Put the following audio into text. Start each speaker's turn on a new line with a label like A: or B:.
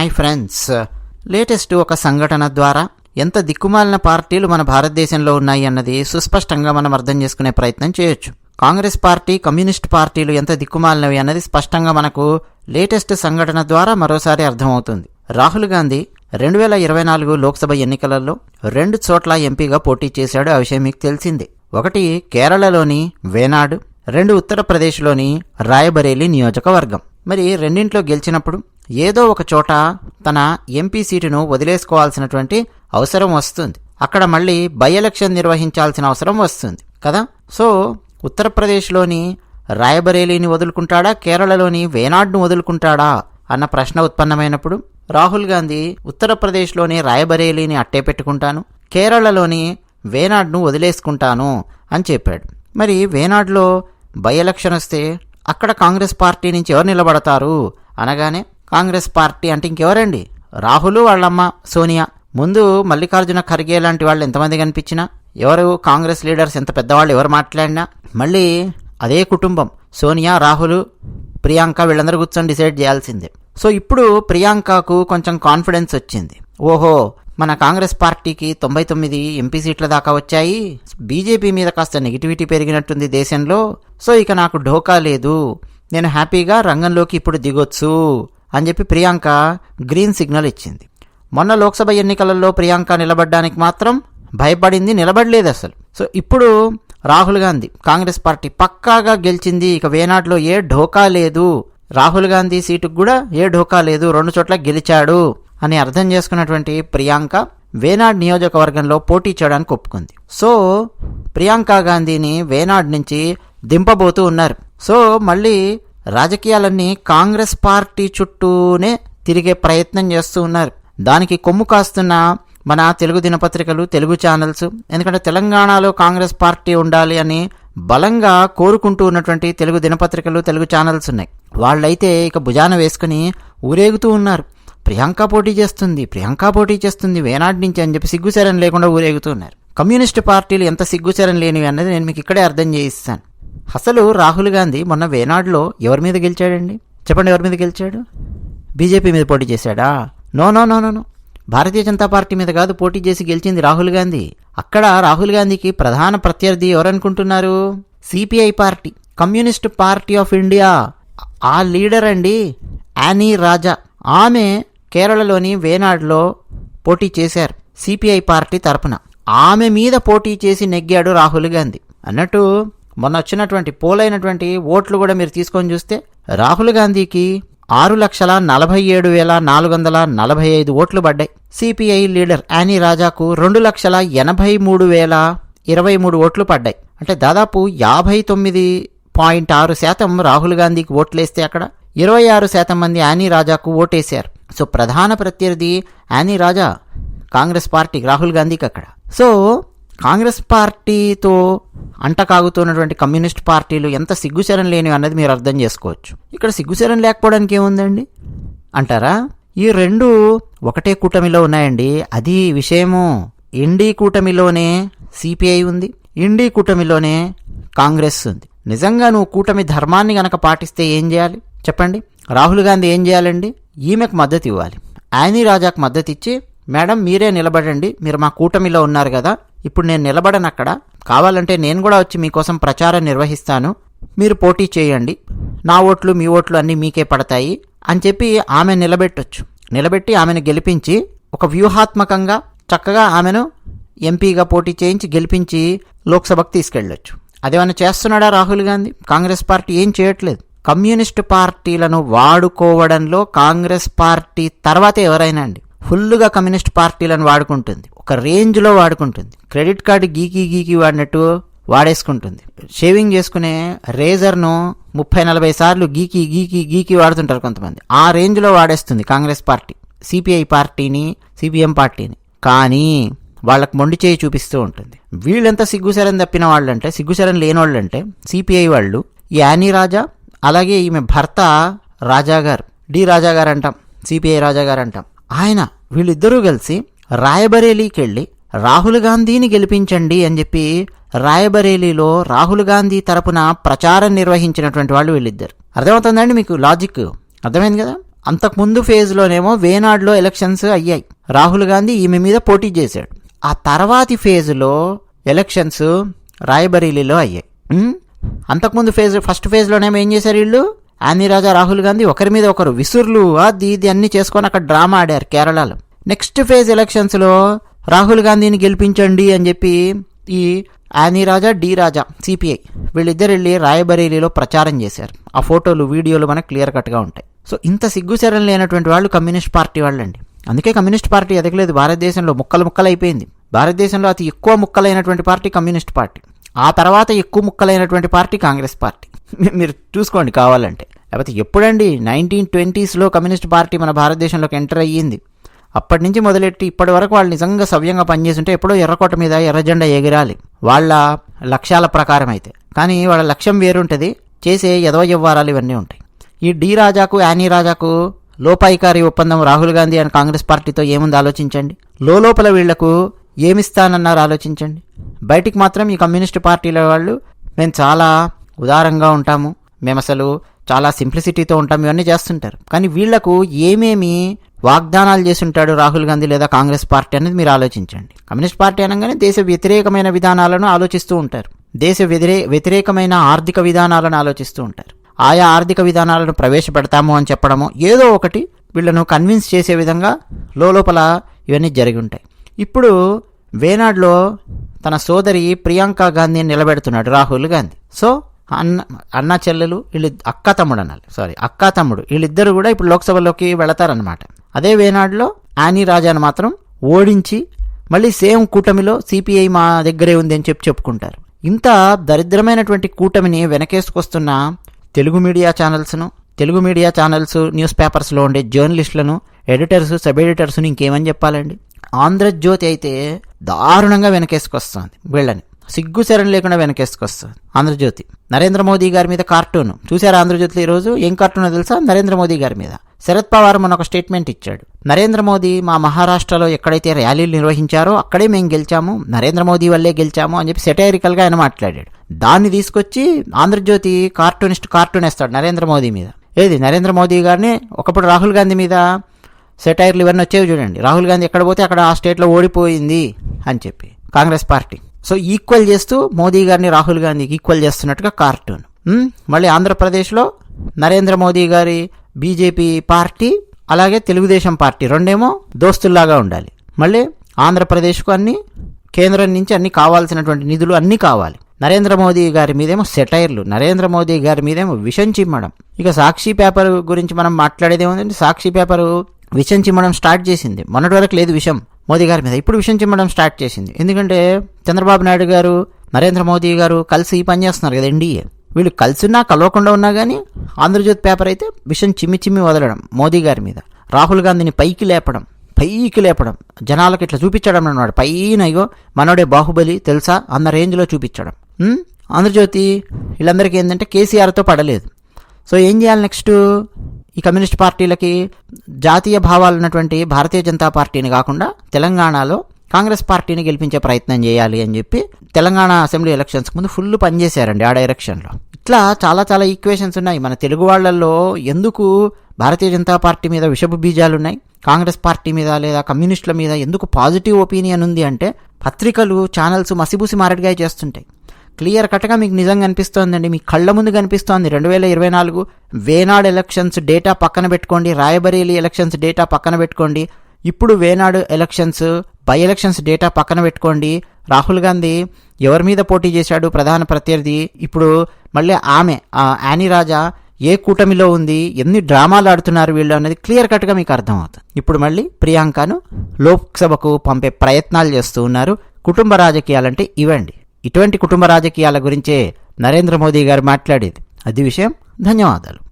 A: Hi friends. Latest ఒక సంఘటన ద్వారా ఎంత దిక్కుమాలిన పార్టీలు మన భారతదేశంలో ఉన్నాయి అన్నది సుస్పష్టంగా మనం అర్థం చేసుకునే ప్రయత్నం చేయొచ్చు. కాంగ్రెస్ పార్టీ కమ్యూనిస్ట్ పార్టీలు ఎంత దిక్కుమాలినవి అన్నది స్పష్టంగా మనకు లేటెస్ట్ సంఘటన ద్వారా మరోసారి అర్థమవుతుంది. రాహుల్ గాంధీ రెండు వేల ఇరవై నాలుగు లోక్సభ ఎన్నికలలో రెండు చోట్ల ఎంపీగా పోటీ చేశాడు ఆ విషయం మీకు తెలిసిందే. ఒకటి కేరళలోని వేనాడు రెండు ఉత్తరప్రదేశ్లోని రాయబరేలీ నియోజకవర్గం. మరి రెండింట్లో గెలిచినప్పుడు ఏదో ఒక చోట తన ఎంపీ సీటును వదిలేసుకోవాల్సినటువంటి అవసరం వస్తుంది. అక్కడ మళ్ళీ బై ఎలక్షన్ నిర్వహించాల్సిన అవసరం వస్తుంది కదా? సో ఉత్తరప్రదేశ్లోని రాయబరేలీని వదులుకుంటాడా? కేరళలోని వేనాడ్ను వదులుకుంటాడా? అన్న ప్రశ్న ఉత్పన్నమైనప్పుడు రాహుల్ గాంధీ ఉత్తరప్రదేశ్లోని రాయబరేలీని అట్టే పెట్టుకుంటాను కేరళలోని వేనాడ్ను వదిలేసుకుంటాను అని చెప్పాడు. మరి వేనాడ్లో బై ఎలక్షన్ వస్తే అక్కడ కాంగ్రెస్ పార్టీ నుంచి ఎవరు నిలబడతారు? అనగానే కాంగ్రెస్ పార్టీ అంటే ఇంకెవరండి? రాహుల్ వాళ్ళమ్మ సోనియా. ముందు మల్లికార్జున ఖర్గే లాంటి వాళ్ళు ఎంతమంది కనిపించినా ఎవరు కాంగ్రెస్ లీడర్స్ ఎంత పెద్దవాళ్ళు ఎవరు మాట్లాడినా మళ్ళీ అదే కుటుంబం. సోనియా రాహుల్ ప్రియాంక వీళ్ళందరూ కూర్చొని డిసైడ్ చేయాల్సిందే. సో ఇప్పుడు ప్రియాంకకు కొంచెం కాన్ఫిడెన్స్ వచ్చింది. ఓహో మన కాంగ్రెస్ పార్టీకి తొంభై తొమ్మిది ఎంపీ సీట్ల దాకా వచ్చాయి. బీజేపీ మీద కాస్త నెగిటివిటీ పెరిగినట్టుంది దేశంలో. సో ఇక నాకు ఢోకా లేదు. నేను హ్యాపీగా రంగంలోకి ఇప్పుడు దిగొచ్చు అని చెప్పి ప్రియాంక గ్రీన్ సిగ్నల్ ఇచ్చింది. మొన్న లోక్సభ ఎన్నికలలో ప్రియాంక నిలబడ్డానికి మాత్రం భయపడింది నిలబడలేదు అసలు. సో ఇప్పుడు రాహుల్ గాంధీ కాంగ్రెస్ పార్టీ పక్కాగా గెలిచింది ఇక వేనాడులో ఏ ఢోకా లేదు. రాహుల్ గాంధీ సీటుకు కూడా ఏ ఢోకా లేదు రెండు చోట్ల గెలిచాడు. అని అర్థం చేసుకున్నటువంటి ప్రియాంక వేనాడ్ నియోజకవర్గంలో పోటీ చేయడానికి ఒప్పుకుంది. సో ప్రియాంక గాంధీని వేనాడ్ నుంచి దింపబోతూ ఉన్నారు. సో మళ్ళీ రాజకీయాలన్నీ కాంగ్రెస్ పార్టీ చుట్టూనే తిరిగే ప్రయత్నం చేస్తూ ఉన్నారు. దానికి కొమ్ము కాస్తున్న మన తెలుగు దినపత్రికలు తెలుగు ఛానల్స్ ఎందుకంటే తెలంగాణలో కాంగ్రెస్ పార్టీ ఉండాలి అని బలంగా కోరుకుంటూ ఉన్నటువంటి తెలుగు దినపత్రికలు తెలుగు ఛానల్స్ ఉన్నాయి. వాళ్ళైతే ఇక భుజాన వేసుకుని ఊరేగుతూ ఉన్నారు. ప్రియాంక పోటీ చేస్తుంది ప్రియాంక పోటీ చేస్తుంది వేనాటి నుంచి అని చెప్పి సిగ్గుచరణ లేకుండా ఊరేగుతున్నారు కమ్యూనిస్టు కమ్యూనిస్ట్ పార్టీలు ఎంత సిగ్గుచరణ లేనివి అన్నది నేను మీకు ఇక్కడే అర్థం చేయిస్తాను. అసలు రాహుల్ గాంధీ మొన్న వేనాడులో ఎవరి మీద గెలిచాడండి? చెప్పండి ఎవరి మీద గెలిచాడు? బీజేపీ మీద పోటీ చేశాడా? No no no no no. Bharatiya Janata party మీద కాదు పోటీ చేసి గెలిచింది రాహుల్ గాంధీ. అక్కడ రాహుల్ గాంధీకి ప్రధాన ప్రత్యర్థి ఎవరనుకుంటున్నారు? CPI party communist party of India. ఆ లీడర్ అండి యానీ రాజా. ఆమె కేరళలోని వేనాడులో పోటీ చేశారు సిపిఐ పార్టీ తరపున. ఆమె మీద పోటీ చేసి నెగ్గాడు రాహుల్ గాంధీ. అన్నట్టు మొన్న వచ్చినటువంటి పోలైనటువంటి ఓట్లు కూడా మీరు తీసుకొని చూస్తే రాహుల్ గాంధీకి ఆరు లక్షల నలభై ఏడు వేల నాలుగు వందల నలభై ఐదు ఓట్లు పడ్డాయి. సిపిఐ లీడర్ యానీ రాజాకు రెండు లక్షల ఎనభై మూడు వేల ఇరవై మూడు ఓట్లు పడ్డాయి. అంటే దాదాపు యాభై తొమ్మిది పాయింట్ ఆరు శాతం రాహుల్ గాంధీకి ఓట్లేస్తే అక్కడ ఇరవై ఆరు శాతం మంది యానీ రాజాకు ఓటేశారు. సో ప్రధాన ప్రత్యర్థి యానీ రాజా కాంగ్రెస్ పార్టీ రాహుల్ గాంధీకి అక్కడ. సో కాంగ్రెస్ పార్టీతో అంటకాగుతున్నటువంటి కమ్యూనిస్ట్ పార్టీలు ఎంత సిగ్గుచరం లేనివి అన్నది మీరు అర్థం చేసుకోవచ్చు. ఇక్కడ సిగ్గుచరం లేకపోవడానికి ఏముందండి? అంటారా? ఈ రెండు ఒకటే కూటమిలో ఉన్నాయండి. అది విషయము ఇండి కూటమిలోనే సిపిఐ ఉంది ఇండి కూటమిలోనే కాంగ్రెస్ ఉంది. నిజంగా నువ్వు కూటమి ధర్మాన్ని గనక పాటిస్తే ఏం చేయాలి? చెప్పండి. రాహుల్ గాంధీ ఏం చేయాలండి? ఈమెకు మద్దతు ఇవ్వాలి. యానీ రాజాకు మద్దతు ఇచ్చి మేడం మీరే నిలబడండి. మీరు మా కూటమిలో ఉన్నారు కదా. ఇప్పుడు నేను నిలబడను అక్కడ కావాలంటే నేను కూడా వచ్చి మీకోసం ప్రచారం నిర్వహిస్తాను. మీరు పోటీ చేయండి. నా ఓట్లు మీ ఓట్లు అన్నీ మీకే పడతాయి అని చెప్పి ఆమె నిలబెట్టొచ్చు. నిలబెట్టి ఆమెను గెలిపించి ఒక వ్యూహాత్మకంగా చక్కగా ఆమెను ఎంపీగా పోటీ చేయించి గెలిపించి లోక్సభకు తీసుకెళ్ళొచ్చు. అదేమన్నా చేస్తున్నాడా రాహుల్ గాంధీ? కాంగ్రెస్ పార్టీ ఏం చేయట్లేదు. కమ్యూనిస్ట్ పార్టీలను వాడుకోవడంలో కాంగ్రెస్ పార్టీ తర్వాత ఎవరైనా అండి ఫుల్గా కమ్యూనిస్ట్ పార్టీలను వాడుకుంటుంది. ఒక రేంజ్లో వాడుకుంటుంది. క్రెడిట్ కార్డు గీకి గీకి వాడినట్టు వాడేసుకుంటుంది. షేవింగ్ చేసుకునే రేజర్ను ముప్పై నలభై సార్లు గీకి గీకి గీకి వాడుతుంటారు కొంతమంది. ఆ రేంజ్లో వాడేస్తుంది కాంగ్రెస్ పార్టీ. సిపిఐ పార్టీని సిపిఎం పార్టీని. కానీ వాళ్ళకు మొండి చేయి చూపిస్తూ ఉంటుంది. వీళ్ళెంత సిగ్గుసరం తప్పిన వాళ్ళంటే సిగ్గుసరం లేని వాళ్ళంటే సిపిఐ వాళ్ళు ఈ యానీ రాజా అలాగే ఈమె భర్త రాజా గారు డి రాజాగారు అంటాం సిపిఐ రాజాగారు అంటాం ఆయన వీళ్ళిద్దరూ కలిసి రాయబరేలీకి వెళ్ళి రాహుల్ గాంధీని గెలిపించండి అని చెప్పి రాయబరేలీలో రాహుల్ గాంధీ తరపున ప్రచారం నిర్వహించినటువంటి వాళ్ళు వీళ్ళిద్దరు. అర్థమవుతుందండి మీకు లాజిక్? అర్థమైంది కదా? అంతకుముందు ఫేజ్లోనేమో వేనాడులో ఎలక్షన్స్ అయ్యాయి. రాహుల్ గాంధీ ఈమె మీద పోటీ చేశాడు. ఆ తర్వాతి ఫేజ్లో ఎలక్షన్స్ రాయబరేలీలో అయ్యాయి. అంతకుముందు ఫేజ్ ఫస్ట్ ఫేజ్లోనేమో ఏం చేశారు వీళ్ళు? ఆనిరాజా రాహుల్ గాంధీ ఒకరి మీద ఒకరు విసుర్లు అది ఇది అన్ని చేసుకొని అక్కడ డ్రామా ఆడారు కేరళలో. నెక్స్ట్ ఫేజ్ ఎలక్షన్స్లో రాహుల్ గాంధీని గెలిపించండి అని చెప్పి ఈ ఆనిరాజా డి రాజా సిపిఐ వీళ్ళిద్దరు వెళ్ళి రాయబరేలీలో ప్రచారం చేశారు. ఆ ఫోటోలు వీడియోలు మనకు క్లియర్ కట్గా ఉంటాయి. సో ఇంత సిగ్గుచరణ లేనటువంటి వాళ్ళు కమ్యూనిస్ట్ పార్టీ వాళ్ళండి. అందుకే కమ్యూనిస్ట్ పార్టీ ఎదగలేదు. భారతదేశంలో ముక్కలు ముక్కలైపోయింది. భారతదేశంలో అతి ఎక్కువ ముక్కలైనటువంటి పార్టీ కమ్యూనిస్ట్ పార్టీ. ఆ తర్వాత ఎక్కువ ముక్కలైనటువంటి పార్టీ కాంగ్రెస్ పార్టీ. మీరు చూసుకోండి కావాలంటే. లేకపోతే ఎప్పుడండి నైన్టీన్ ట్వంటీస్లో కమ్యూనిస్ట్ పార్టీ మన భారతదేశంలోకి ఎంటర్ అయ్యింది? అప్పటి నుంచి మొదలెట్టి ఇప్పటి వరకు వాళ్ళు నిజంగా సవ్యంగా పనిచేస్తుంటే ఎప్పుడో ఎర్రకోట మీద ఎర్రజెండా ఎగిరాలి. వాళ్ళ లక్ష్యాల ప్రకారం అయితే కానీ వాళ్ళ లక్ష్యం వేరుంటుంది. చేసే ఎదవ వ్యవహారాలు ఇవన్నీ ఉంటాయి. ఈ డి రాజాకు యానీ రాజాకు లోపాయికారి ఒప్పందం రాహుల్ గాంధీ అండ్ కాంగ్రెస్ పార్టీతో ఏముంది ఆలోచించండి? లోపల వీళ్ళకు ఏమిస్తానన్నారు ఆలోచించండి? బయటికి మాత్రం ఈ కమ్యూనిస్ట్ పార్టీల వాళ్ళు మేము చాలా ఉదారంగా ఉంటాము. మేము అసలు చాలా సింప్లిసిటీతో ఉంటాం ఇవన్నీ చేస్తుంటారు. కానీ వీళ్ళకు ఏమేమి వాగ్దానాలు చేస్తుంటాడు రాహుల్ గాంధీ లేదా కాంగ్రెస్ పార్టీ అనేది మీరు ఆలోచించండి. కమ్యూనిస్ట్ పార్టీ అనగానే దేశ వ్యతిరేకమైన విధానాలను ఆలోచిస్తూ ఉంటారు. దేశ వ్యతిరే వ్యతిరేకమైన ఆర్థిక విధానాలను ఆలోచిస్తూ ఉంటారు. ఆయా ఆర్థిక విధానాలను ప్రవేశపెడతాము అని చెప్పడము ఏదో ఒకటి వీళ్ళను కన్విన్స్ చేసే విధంగా లోపల ఇవన్నీ జరిగి ఉంటాయి. ఇప్పుడు వేనాడులో తన సోదరి ప్రియాంక గాంధీని నిలబెడుతున్నాడు రాహుల్ గాంధీ. సో అన్న అన్న చెల్లెలు వీళ్ళు అక్క తమ్ముడు అనాలి సారీ అక్క తమ్ముడు. వీళ్ళిద్దరు కూడా ఇప్పుడు లోక్సభలోకి వెళతారనమాట అదే వేనాడులో యానీ రాజాను మాత్రం ఓడించి మళ్ళీ సేమ్ కూటమిలో సిపిఐ మా దగ్గరే ఉంది అని చెప్పి చెప్పుకుంటారు. ఇంత దరిద్రమైనటువంటి కూటమిని వెనకేసుకొస్తున్న తెలుగు మీడియా ఛానల్స్ను తెలుగు మీడియా ఛానల్స్ న్యూస్ పేపర్స్లో ఉండే జర్నలిస్టులను ఎడిటర్స్ సబ్ ఎడిటర్స్ని ఇంకేమని చెప్పాలండి? ఆంధ్రజ్యోతి అయితే దారుణంగా వెనకేసుకొస్తుంది వీళ్ళని. సిగ్గు శరం లేకుండా వెనకేసుకొస్తుంది ఆంధ్రజ్యోతి. నరేంద్ర మోదీ గారి మీద కార్టూన్. చూసారా ఆంధ్రజ్యోతిలో ఈరోజు? ఏం కార్టూన్ తెలుసా? నరేంద్ర మోదీ గారి మీద. శరద్ పవార్ మన ఒక స్టేట్మెంట్ ఇచ్చాడు. నరేంద్ర మోదీ మా మహారాష్ట్రలో ఎక్కడైతే ర్యాలీలు నిర్వహించారో అక్కడే మేము గెలిచాము నరేంద్ర మోదీ వల్లే గెలిచాము అని చెప్పి సెటైరికల్గా ఆయన మాట్లాడాడు. దాన్ని తీసుకొచ్చి ఆంధ్రజ్యోతి కార్టూనిస్ట్ కార్టూన్ వేస్తాడు నరేంద్ర మోదీ మీద. ఏది? నరేంద్ర మోదీ గారిని ఒకప్పుడు రాహుల్ గాంధీ మీద సెటైర్లు ఇవన్నీ వచ్చేవి చూడండి. రాహుల్ గాంధీ ఎక్కడ పోతే అక్కడ ఆ స్టేట్లో ఓడిపోయింది అని చెప్పి కాంగ్రెస్ పార్టీ. సో ఈక్వల్ చేస్తూ మోదీ గారిని రాహుల్ గాంధీకి ఈక్వల్ చేస్తున్నట్టుగా కార్టూన్. మళ్ళీ ఆంధ్రప్రదేశ్లో నరేంద్ర మోదీ గారి బీజేపీ పార్టీ అలాగే తెలుగుదేశం పార్టీ రెండేమో దోస్తుల్లాగా ఉండాలి. మళ్ళీ ఆంధ్రప్రదేశ్కు అన్ని కేంద్రం నుంచి అన్ని కావాల్సినటువంటి నిధులు అన్నీ కావాలి. నరేంద్ర మోదీ గారి మీదేమో సెటైర్లు నరేంద్ర మోదీ గారి మీదేమో విషం చిమ్మడం. ఇక సాక్షి పేపర్ గురించి మనం మాట్లాడేది ఏముందంటే సాక్షి పేపరు విషం చిమ్మడం స్టార్ట్ చేసింది. మొన్నటి వరకు లేదు విషం మోదీ గారి మీద. ఇప్పుడు విషం చిమ్మడం స్టార్ట్ చేసింది. ఎందుకంటే చంద్రబాబు నాయుడు గారు నరేంద్ర మోదీ గారు కలిసి పని చేస్తున్నారు కదా ఎన్డీఏ. వీళ్ళు కలిసిన్నా కలవకుండా ఉన్నా కానీ ఆంధ్రజ్యోతి పేపర్ అయితే విషం చిమ్మి చిమ్మి వదలడం మోదీ గారి మీద. రాహుల్ గాంధీని పైకి లేపడం పైకి లేపడం జనాలకు ఇట్లా చూపించడం అన్నమాట పైన ఇగో మనోడే బాహుబలి తెలుసా? అన్న రేంజ్లో చూపించడం. ఆంధ్రజ్యోతి వీళ్ళందరికీ ఏంటంటే కేసీఆర్తో పడలేదు. సో ఏం చేయాలి నెక్స్ట్? ఈ కమ్యూనిస్ట్ పార్టీలకి జాతీయ భావాలు ఉన్నటువంటి భారతీయ జనతా పార్టీని కాకుండా తెలంగాణలో కాంగ్రెస్ పార్టీని గెలిపించే ప్రయత్నం చేయాలి అని చెప్పి తెలంగాణ అసెంబ్లీ ఎలక్షన్స్కి ముందు ఫుల్ పనిచేశారండి ఆ డైరెక్షన్లో. ఇట్లా చాలా చాలా ఈక్వేషన్స్ ఉన్నాయి. మన తెలుగు వాళ్ళల్లో ఎందుకు భారతీయ జనతా పార్టీ మీద విషపు బీజాలు ఉన్నాయి? కాంగ్రెస్ పార్టీ మీద లేదా కమ్యూనిస్టుల మీద ఎందుకు పాజిటివ్ ఒపీనియన్ ఉంది అంటే పత్రికలు ఛానల్స్ మసిబూసి మారడిగా చేస్తుంటాయి. క్లియర్ కట్గా మీకు నిజంగా అనిపిస్తోందండి. మీ కళ్ళ ముందు కనిపిస్తోంది. రెండు వేల ఇరవై నాలుగు వేనాడు ఎలక్షన్స్ డేటా పక్కన పెట్టుకోండి. రాయబరేలీ ఎలక్షన్స్ డేటా పక్కన పెట్టుకోండి. ఇప్పుడు Wayanad elections by elections data పక్కన పెట్టుకోండి. రాహుల్ గాంధీ ఎవరి మీద పోటీ చేశాడు? ప్రధాన ప్రత్యర్థి. ఇప్పుడు మళ్ళీ ఆమె ఆ యానీ రాజా ఏ కూటమిలో ఉంది? ఎన్ని డ్రామాలు ఆడుతున్నారు వీళ్ళు అనేది క్లియర్ కట్గా మీకు అర్థమవుతుంది. ఇప్పుడు మళ్ళీ ప్రియాంకను లోక్సభకు పంపే ప్రయత్నాలు చేస్తూ ఉన్నారు. కుటుంబ రాజకీయాలంటే ఇవండి. ఇటువంటి కుటుంబ రాజకీయాల గురించే నరేంద్ర మోదీ గారు మాట్లాడేది. అది విషయం. ధన్యవాదాలు.